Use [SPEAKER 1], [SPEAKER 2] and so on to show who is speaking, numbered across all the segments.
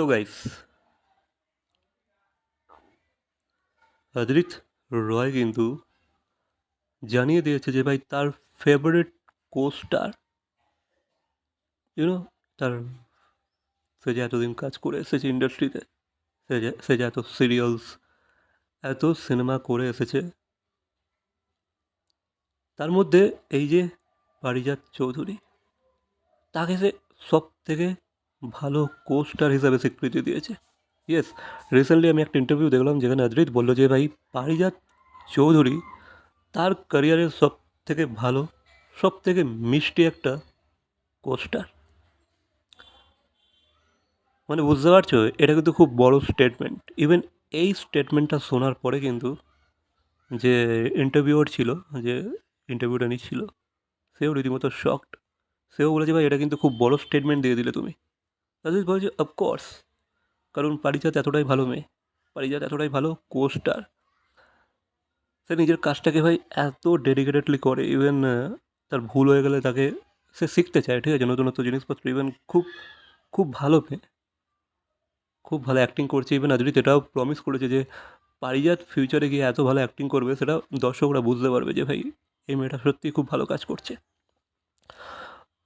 [SPEAKER 1] তো গাইস অদ্রিত রয় কিন্তু জানিয়ে দিয়েছে যে ভাই তার ফেভারিট কোস্টার ইউনো তার সে যে এতদিন কাজ করে এসেছে ইন্ডাস্ট্রিতে সে যে সে যে এত সিরিয়ালস এত সিনেমা করে এসেছে। তার মধ্যে এই যে পারিজাত চৌধুরী, তাকে সে সব থেকে ভালো কোস্টার হিসাবে স্বীকৃতি দিয়েছে। ইয়েস রিসেন্টলি আমি একটা ইন্টারভিউ দেখলাম যেখানে অদ্রিত বলল যে, ভাই, পারিজাত চৌধুরী তার ক্যারিয়ারের সব থেকে ভালো সব থেকে মিষ্টি একটা কোস্টার মানে বুঝতে পারছ, এটা কিন্তু খুব বড় স্টেটমেন্ট ইভেন এই স্টেটমেন্টটা শোনার পরে কিন্তু যে ইন্টারভিউর ছিল, যে ইন্টারভিউটা নিচ্ছিল, সেও রীতিমতো শকড সেও বলেছে, ভাই, এটা কিন্তু খুব বড় স্টেটমেন্ট দিয়ে দিলে তুমি। তাদের বলছে অফকোর্স কারণ পারিজাত এতটাই ভালো মেয়ে। পারিজাত এতটাই ভালো কোস্টার সে নিজের কাজটাকে ভাই এত ডেডিকেটেডলি করে ইভেন তার ভুল হয়ে গেলে তাকে সে শিখতে চায়, ঠিক আছে? নতুন নতুন জিনিসপত্র ইভেন খুব খুব ভালো মেয়ে। খুব ভালো অ্যাক্টিং করছে। ইভেন আদরিত এটাও প্রমিস করেছে যে পারিজাত ফিউচারে গিয়ে এত ভালো অ্যাক্টিং করবে, সেটা দর্শকরা বুঝতে পারবে যে ভাই, এই মেয়েটা সত্যিই খুব ভালো কাজ করছে।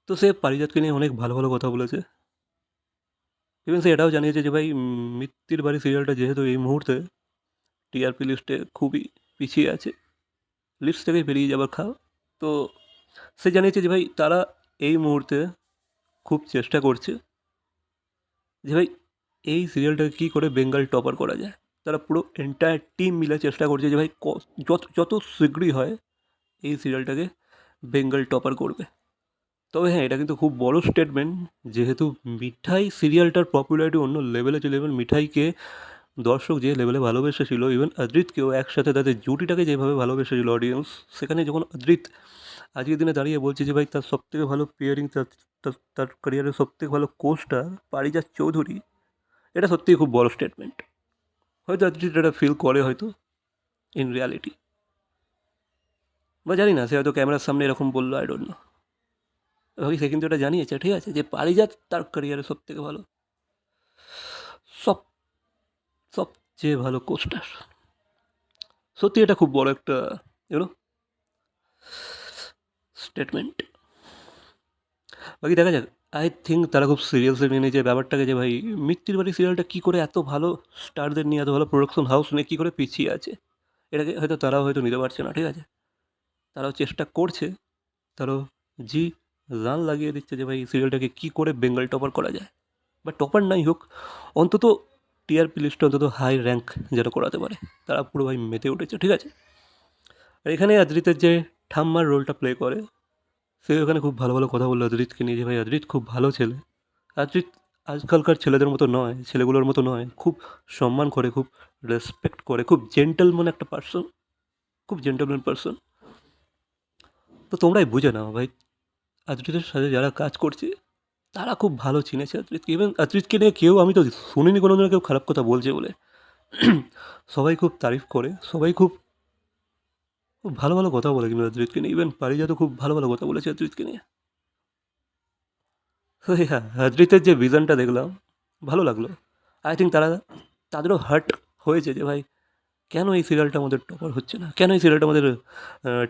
[SPEAKER 1] তো সে পারিজাতকে নিয়ে অনেক ভালো ভালো কথা বলেছে। ইভেন সে এটাও জানিয়েছে যে ভাই মিত্তির বাড়ি সিরিয়ালটা যেহেতু এই মুহূর্তে টিআরপি লিস্টে খুবই পিছিয়ে আছে লিস্ট থেকে বেরিয়ে যাবার খাও। তো সে জানিয়েছে যে ভাই, তারা এই মুহূর্তে খুব চেষ্টা করছে যে ভাই, এই সিরিয়ালটাকে কী করে বেঙ্গল টপার করা যায়। তারা পুরো এন্টায়ার টিম মিলে চেষ্টা করছে যে ভাই যত যত শীঘ্রই হয়, এই সিরিয়ালটাকে বেঙ্গল টপার করবে। তবে হ্যাঁ এটা কিন্তু খুব বড় স্টেটমেন্ট যেহেতু মিঠাই সিরিয়ালটার পপুলারিটি অন্য লেভেলে ছিল এবং মিঠাইকে দর্শক যে লেভেলে ভালোবেসেছিল ইভেন অদ্রিতকেও একসাথে তাদের জুটিটাকে যেভাবে ভালোবেসেছিল অডিয়েন্স সেখানে যখন অদ্রিত আজকের দিনে দাঁড়িয়ে বলছে যে, ভাই, তার সবথেকে ভালো পেয়ারিং তার, তার- ক্যারিয়ারের সবথেকে ভালো কোচটা পারিজাত চৌধুরী, এটা সত্যিই খুব বড় স্টেটমেন্ট হয়তো অদ্রিত এটা ফিল করে হয়তো ইন রিয়ালিটি বা জানি না, সে হয়তো ক্যামেরার সামনে এরকম বলল আই ডোন্ট নো ভাবি সে কিন্তু এটা জানিয়েছে, ঠিক আছে? যে পারিজাত তার ক্যারিয়ারে সব থেকে ভালো, সব, সবচেয়ে ভালো কোস্টার সত্যি এটা খুব বড় একটা ইউনো স্টেটমেন্ট বাকি দেখা যাক আই থিঙ্ক তারা খুব সিরিয়াসলি নিয়ে নিয়েছে ব্যাপারটাকে যে ভাই, মিত্তির বাড়ি সিরিয়ালটা কী করে এত ভালো স্টারদের নিয়ে, এত ভালো প্রোডাকশন হাউস নিয়ে কী করে পিছিয়ে আছে? এটাকে হয়তো তারাও হয়তো নিতে পারছে না, ঠিক আছে? তারাও চেষ্টা করছে, তারাও, জি রান লাগিয়ে দিচ্ছে যে ভাই এই সিরিয়ালটাকে কী করে বেঙ্গল টপার করা যায়। বা টপার নাই হোক, অন্তত টিআরপি লিস্টে অন্তত হাই র্যাঙ্ক যেন করাতে পারে। তারা পুরো ভাই মেতে উঠেছে, ঠিক আছে? আর এখানে অদ্রিতের যে ঠাম্মার রোলটা প্লে করে, সে ওখানে খুব ভালো ভালো কথা বলল অদ্রিতকে নিয়ে যে ভাই অদ্রিত খুব ভালো ছেলে। অদ্রিত আজকালকার ছেলেদের মতো নয়, ছেলেগুলোর মতো নয়, খুব সম্মান করে, খুব রেসপেক্ট করে, খুব জেন্টেলম্যান একটা পার্সন খুব জেন্টেলম্যান পার্সন তো তোমরাই বুঝে নাও ভাই অদ্রিতের সাথে যারা কাজ করছে, তারা খুব ভালো চিনেছে অদ্রিতকে ইভেন অদ্রিতকে নিয়ে কেউ, আমি তো শুনিনি কোনো দিনও কেউ খারাপ কথা বলছে বলে। সবাই খুব তারিফ করে, সবাই খুব খুব ভালো ভালো কথা বলে কিন্তু অদ্রিতকে নিয়ে। ইভেন পারিজাত খুব ভালো ভালো কথা বলেছে অদ্রিতকে নিয়ে। হ্যাঁ অদ্রিতের যে ভিজনটা দেখলাম, ভালো লাগল। আই থিঙ্ক তারা, তাদেরও হার্ট হয়েছে যে ভাই, কেন এই সিরিয়ালটা আমাদের টপার হচ্ছে না? কেন এই সিরিয়ালটা আমাদের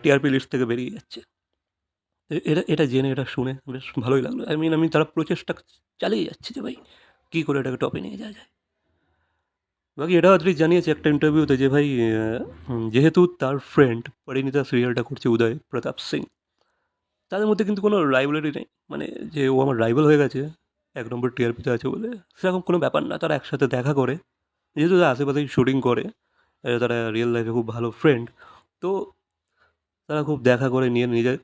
[SPEAKER 1] টিআরপি লিস্ট থেকে বেরিয়ে যাচ্ছে? এটা এটা জেনে, এটা শুনে বেশ ভালোই লাগল। আই মিন আমি তারা প্রচেষ্টা চালিয়ে যাচ্ছে যে ভাই, কী করে এটাকে টপে নিয়ে যাওয়া যায়। বাকি এটাও অদ্রিত জানিয়েছে একটা ইন্টারভিউতে যে ভাই যেহেতু তার ফ্রেন্ড পরিণীতা সিরিয়ালটা করছে উদয় প্রতাপ সিং, তাদের মধ্যে কিন্তু কোনো রাইভালারি নেই। মানে যে ও আমার রাইভাল হয়ে গেছে, এক নম্বর টিআরপিতে আছে বলে, সেরকম কোনো ব্যাপার না। তারা একসাথে দেখা করে, যেহেতু তারা আশেপাশেই শুটিং করে তারা রিয়েল লাইফে খুব ভালো ফ্রেন্ড তো তারা খুব দেখা করে নিয়ে নিজের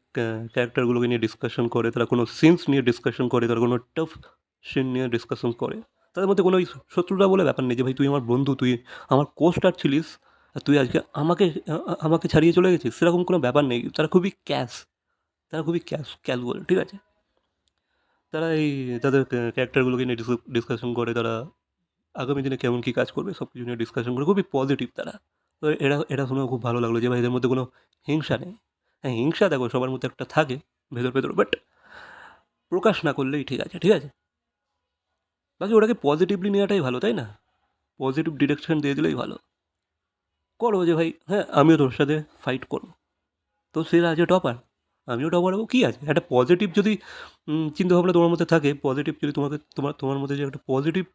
[SPEAKER 1] ক্যারেক্টারগুলোকে নিয়ে ডিসকাশন করে, তারা কোনো সিনস নিয়ে ডিসকাশন করে, তারা কোনো টাফ সিন নিয়ে ডিসকাশন করে। তাদের মধ্যে কোনো ওই শত্রুতা বলে ব্যাপার নেই যে, ভাই, তুই আমার বন্ধু, তুই আমার কোস্টার ছিলিস, আর তুই আজকে আমাকে আমাকে ছাড়িয়ে চলে গেছিস। সেরকম কোনো ব্যাপার নেই। তারা খুবই ক্যাশ তারা খুবই ক্যাশ ক্যাজুয়াল ঠিক আছে? তারা এই তাদের ক্যারেক্টারগুলোকে নিয়ে ডিসকাশন করে, তারা আগামী দিনে কেমন কী কাজ করবে সব কিছু নিয়ে ডিসকাশন করে, খুবই পজিটিভ তারা। তো এটা এটা শুনেও খুব ভালো লাগল যে ভাই এদের মধ্যে কোনো হিংসা নেই। হ্যাঁ হিংসা দেখো সবার মধ্যে একটা থাকে, ভেতর ভেতর বাট প্রকাশ না করলেই ঠিক আছে ঠিক আছে? বাকি ওটাকে পজিটিভলি নেওয়াটাই ভালো, তাই না? পজিটিভ ডিরেকশন দিয়ে দিলেই ভালো। করো যে ভাই হ্যাঁ আমিও তোর সাথে ফাইট করব। তো সে আছে টপার। আমিও টপার হব, কী আছে? একটা পজিটিভ যদি চিন্তাভাবনা তোমার মধ্যে থাকে পজিটিভ যদি তোমাকে তোমার তোমার মধ্যে যে একটা পজিটিভ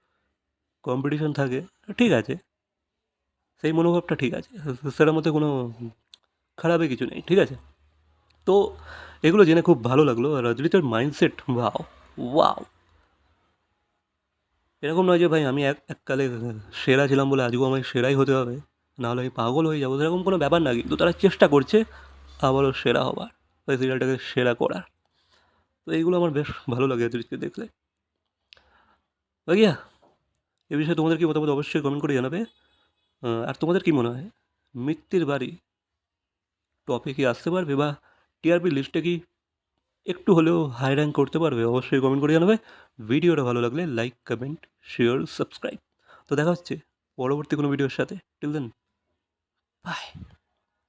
[SPEAKER 1] কম্পিটিশন থাকে, ঠিক আছে। সেই মনোভাবটা ঠিক আছে। সেটার মধ্যে কোনো খারাপই কিছু নেই, ঠিক আছে? তো এগুলো জেনে খুব ভালো লাগল। রজনীতের মাইন্ডসেট ওয়াও ওয়াও এরকম নয় যে ভাই আমি এক, এককালে সেরা ছিলাম বলে আজকেও আমায় সেরাই হতে হবে, নাহলে আমি পাগল হয়ে যাব, সেরকম কোনো ব্যাপার না, কিন্তু তারা চেষ্টা করছে আবারও সেরা হবার, ওই সিরিয়ালটাকে সেরা করার। তো এইগুলো আমার বেশ ভালো লাগে অতিরিক্ত দেখলে। ভাইয়া এ বিষয়ে তোমাদের কি মতামত অবশ্যই কমেন্ট করে জানাবে। আর তোমাদের কি মনে হয়? মৃত্যুর বাড়ি টপে কি আসতে পারবে বা টিআরপি লিস্টে কি একটু হলেও হাই র্যাঙ্ক করতে পারবে? অবশ্যই কমেন্ট করে জানাবে। ভিডিওটা ভালো লাগলে লাইক কমেন্ট শেয়ার সাবস্ক্রাইব তো দেখা হচ্ছে পরবর্তী কোনো ভিডিওর সাথে। Till then by